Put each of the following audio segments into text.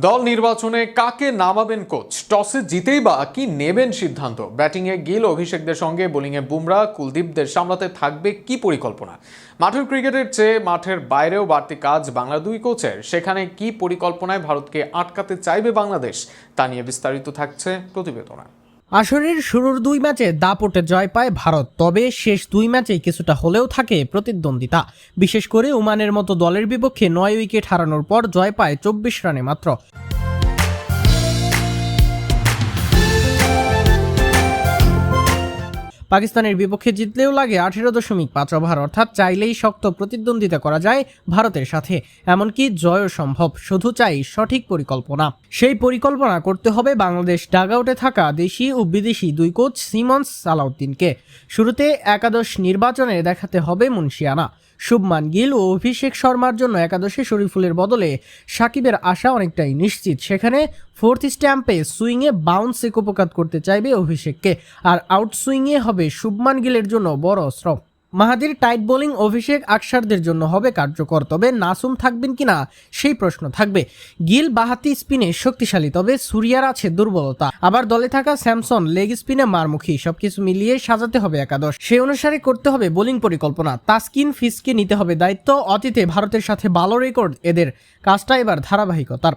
দল নির্বাচনে কাকে নামাবেন কোচ? টসে জিতেই বা কি নেবেন সিদ্ধান্ত? ব্যাটিংয়ে গিল অভিষেকদের সঙ্গে, বোলিংয়ে বুমরা, কুলদীপদের সামলাতে থাকবে কি পরিকল্পনা? মাঠের ক্রিকেটের চেয়ে মাঠের বাইরেও বাড়তি কাজ বাংলা দুই কোচের। সেখানে কি পরিকল্পনায় ভারতকে আটকাতে চাইবে বাংলাদেশ? তা নিয়ে বিস্তারিত থাকছে প্রতিবেদনা। আসরের শুরুর দুই ম্যাচে দাপটে জয় পায় ভারত, তবে শেষ দুই ম্যাচে কিছুটা হলেও থাকে প্রতিদ্বন্দ্বিতা। বিশেষ করে ওমানের মতো দলের বিপক্ষে নয় উইকেট হারানোর পর জয় পায় চব্বিশ রানে মাত্র। পাকিস্তানের বিপক্ষে জিতলেও লাগে আঠেরো দশমিক পাঁচ ওভার, অর্থাৎ চাইলেই শক্ত প্রতিদ্বন্দ্বিতা করা যায় ভারতের সাথে। এমনকি জয়ও সম্ভব, শুধু চাই সঠিক পরিকল্পনা। সেই পরিকল্পনা করতে হবে বাংলাদেশ ডাগআউটে থাকা দেশি ও বিদেশি দুই কোচ সিমন্স সালাউদ্দিনকে। শুরুতে একাদশ নির্বাচনে দেখাতে হবে মুন্সিয়ানা। শুভমান গিল ও অভিষেক শর্মার জন্য একাদশে শরীফুলের বদলে সাকিবের আশা অনেকটাই নিশ্চিত। সেখানে ফোর্থ স্ট্যাম্পে সুইংয়ে বাউন্স একোপকাত করতে চাইবে অভিষেককে। আর আউট সুইংয়ে হবে শুভমান গিলের জন্য বড় অস্ত্র মাহাদির টাইট বোলিং অভিষেক আকসারদের জন্য হবে কার্যকর, তবে নাসুম থাকবেন কিনা সেই প্রশ্ন থাকবে। গিল বাহাতি স্পিনে শক্তিশালী, তবে সুরিয়ার আছে দুর্বলতা। আবার দলে থাকা স্যামসন, লেগ স্পিনে মারমুখী, সবকিছু মিলিয়ে সাজাতে হবে একাদশ। সেই অনুসারে করতে হবে বোলিং পরিকল্পনা। তাসকিন ফিসকে নিতে হবে দায়িত্ব। অতীতে ভারতের সাথে ভালো রেকর্ড, এদের কাজটা এবার ধারাবাহিকতার।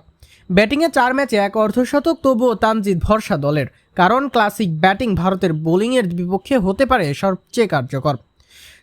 ব্যাটিংয়ে চার ম্যাচে এক অর্ধশতক, তবুও তানজিদ ভরসা দলের। কারণ ক্লাসিক ব্যাটিং ভারতের বোলিংয়ের বিপক্ষে হতে পারে সবচেয়ে কার্যকর।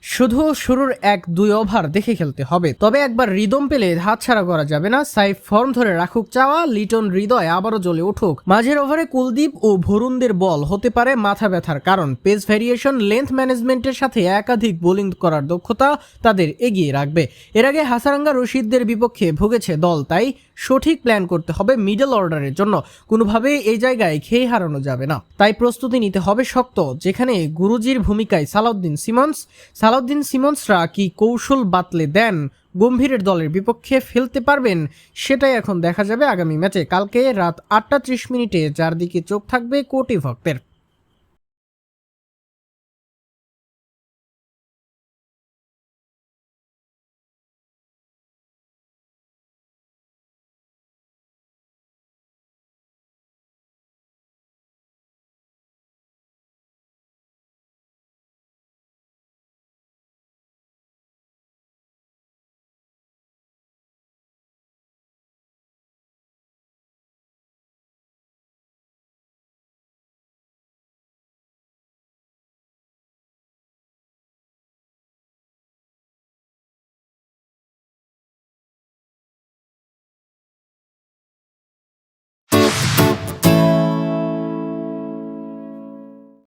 শুধু শুরুর এক দুই ওভার দেখে খেলতে হবে। তবে একবার রিদম পেলে হাতছাড়া করা যাবে না। সাইফ ফর্ম ধরে রাখুক চাওয়া, লিটন হৃদয় আবারও জ্বলে উঠুক। মাঝের ওভারে কুলদীপ ও ভরুণদের বল হতে পারে মাথা ব্যথার কারণ। পেস ভ্যারিয়েশন লেন্থ ম্যানেজমেন্টের সাথে একাধিক বোলিং করার দক্ষতা তাদের এগিয়ে রাখবে। এর আগে হাসারাঙ্গা রশিদদের বিপক্ষে ভুগেছে দল, তাই সঠিক প্ল্যান করতে হবে মিডল অর্ডারের জন্য। কোনোভাবেই এই জায়গায় খেয়ে হারানো যাবে না। তাই প্রস্তুতি নিতে হবে শক্ত, যেখানে গুরুজির ভূমিকায় সালাউদ্দিন সিমন্স সালাউদ্দিন সিমন্সরা কি কৌশল বাতলে দেন? গম্ভীরের দলের বিপক্ষে ফেলতে পারবেন? সেটাই এখন দেখা যাবে আগামী ম্যাচে। কালকে রাত আটটা ত্রিশ মিনিটে চারদিকে চোখ থাকবে কোটি ভক্তের